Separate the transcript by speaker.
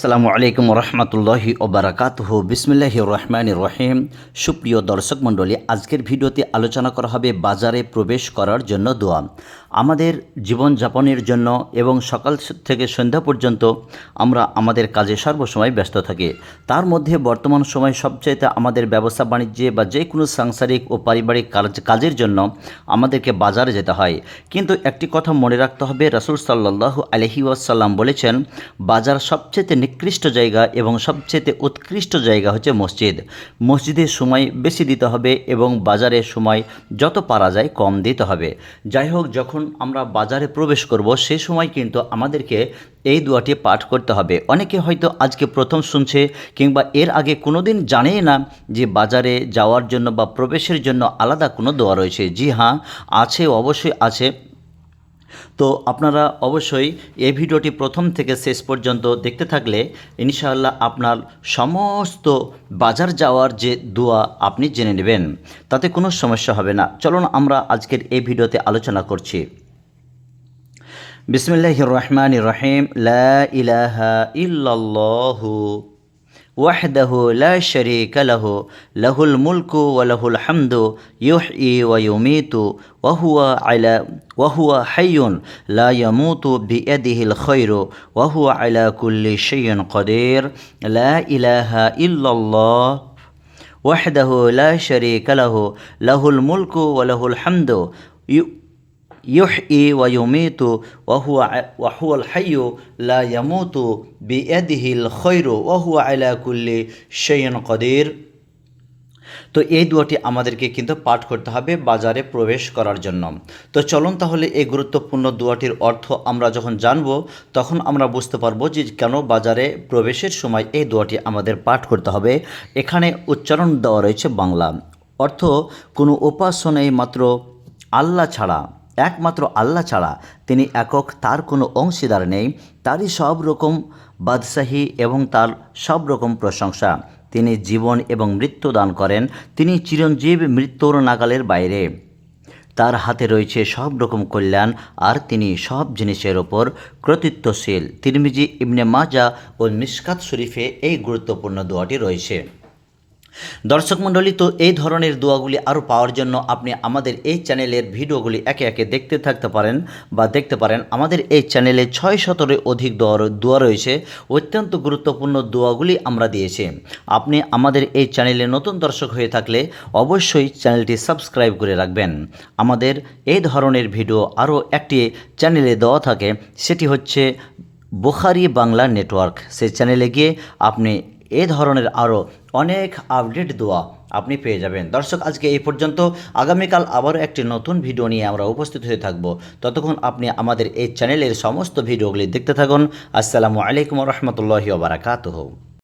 Speaker 1: আসসালামু আলাইকুম রহমতুল্লাহি ওবরাকাতহ। বিসমিল্লাহ রহমান রহিম। সুপ্রিয় দর্শক মণ্ডলী, আজকের ভিডিওতে আলোচনা করা হবে বাজারে প্রবেশ করার জন্য দোয়া। আমাদের জীবনযাপনের জন্য এবং সকাল থেকে সন্ধ্যা পর্যন্ত আমরা আমাদের কাজে সর্বসময় ব্যস্ত থাকি। তার মধ্যে বর্তমান সময় সবচাইতে আমাদের ব্যবসা, বাণিজ্যে বা যে কোনো সাংসারিক ও পারিবারিক কাজ কাজের জন্য আমাদেরকে বাজারে যেতে হয়। কিন্তু একটি কথা মনে রাখতে হবে, রাসুল সাল্লাহ আলহি ওয়াসাল্লাম বলেছেন, বাজার সবচেয়ে নিকৃষ্ট জায়গা এবং সবচেয়ে উৎকৃষ্ট জায়গা হচ্ছে মসজিদ। মসজিদের সময় বেশি দিতে হবে এবং বাজারের সময় যত পারা যায় কম দিতে হবে। যাই হোক, যখন আমরা বাজারে প্রবেশ করব, সে সময় কিন্তু আমাদেরকে এই দোয়াটি পাঠ করতে হবে। অনেকে হয়তো আজকে প্রথম শুনছে কিংবা এর আগে কোনো দিন জানেই না যে বাজারে যাওয়ার জন্য বা প্রবেশের জন্য আলাদা কোনো দোয়া রয়েছে। জি হ্যাঁ আছে, অবশ্যই আছে। তো আপনারা অবশ্যই এই ভিডিওটি প্রথম থেকে শেষ পর্যন্ত দেখতে থাকলে ইনশাআল্লাহ আপনার সমস্ত বাজার যাওয়ার যে দোয়া আপনি জেনে নেবেন। তাতে কোনো সমস্যা হবে না। চলুন আমরা আজকের এই ভিডিওতে আলোচনা করছি। বিসমিল্লাহ রহমান রহিম। লা ইলাহা ইল্লাল্লাহু وحده لا شريك له. له الملك وله الحمد يحيي ويميت وهو على وهو حي لا يموت بيده الخير وهو على كل شيء قدير. لا إله إلا الله وحده لا شريك له. له الملك وله الحمد ইউহ ই ওয়ুমিতু ওয়াহুয়া হাইয়ু লা ইয়ামুতু বিয়াদিহিল খৈরু ওয়াহুয়া আলা কুল্লি শৈয়ন কদির। তো এই দুয়াটি আমাদেরকে কিন্তু পাঠ করতে হবে বাজারে প্রবেশ করার জন্য। তো চলুন তাহলে এই গুরুত্বপূর্ণ দুয়াটির অর্থ আমরা যখন জানব, তখন আমরা বুঝতে পারব যে কেন বাজারে প্রবেশের সময় এই দুয়াটি আমাদের পাঠ করতে হবে। এখানে উচ্চারণ দেওয়া রয়েছে বাংলা। অর্থ, কোনো উপাসনায় মাত্র আল্লাহ ছাড়া। একমাত্র আল্লাহ ছাড়া। তিনি একক, তার কোনো অংশীদার নেই, তারই সব রকম বাদশাহী এবং তার সব রকম প্রশংসা। তিনি জীবন এবং মৃত্যু দান করেন, তিনি চিরঞ্জীব মৃত্যুর নাগালের বাইরে। তার হাতে রয়েছে সব রকম কল্যাণ, আর তিনি সব জিনিসের ওপর কর্তৃত্বশীল তিরমিজি, ইবনে মাজা ও মিসকাত শরীফে এই গুরুত্বপূর্ণ দোয়াটি রয়েছে। দর্শক মণ্ডলী, তো এই ধরনের দোয়াগুলি আরও পাওয়ার জন্য আপনি আমাদের এই চ্যানেলের ভিডিওগুলি একে একে দেখতে থাকতে পারেন বা দেখতে পারেন। আমাদের এই চ্যানেলে ছয় শতরের অধিক দোয়া দোয়া রয়েছে। অত্যন্ত গুরুত্বপূর্ণ দোয়াগুলি আমরা দিয়েছি। আপনি আমাদের এই চ্যানেলে নতুন দর্শক হয়ে থাকলে অবশ্যই চ্যানেলটি সাবস্ক্রাইব করে রাখবেন। আমাদের এই ধরনের ভিডিও আরও একটি চ্যানেলে দেওয়া থাকে, সেটি হচ্ছে বোখারি বাংলা নেটওয়ার্ক। সেই চ্যানেলে গিয়ে আপনি এ ধরনের আরও অনেক আপডেট দেওয়া আপনি পেয়ে যাবেন। দর্শক, আজকে এই পর্যন্ত। আগামীকাল আবারও একটি নতুন ভিডিও নিয়ে আমরা উপস্থিত হয়ে থাকব। ততক্ষণ আপনি আমাদের এই চ্যানেলের সমস্ত ভিডিওগুলি দেখতে থাকুন। আসসালামু আলাইকুম রহমতুল্লাহি ওবরাকাতহ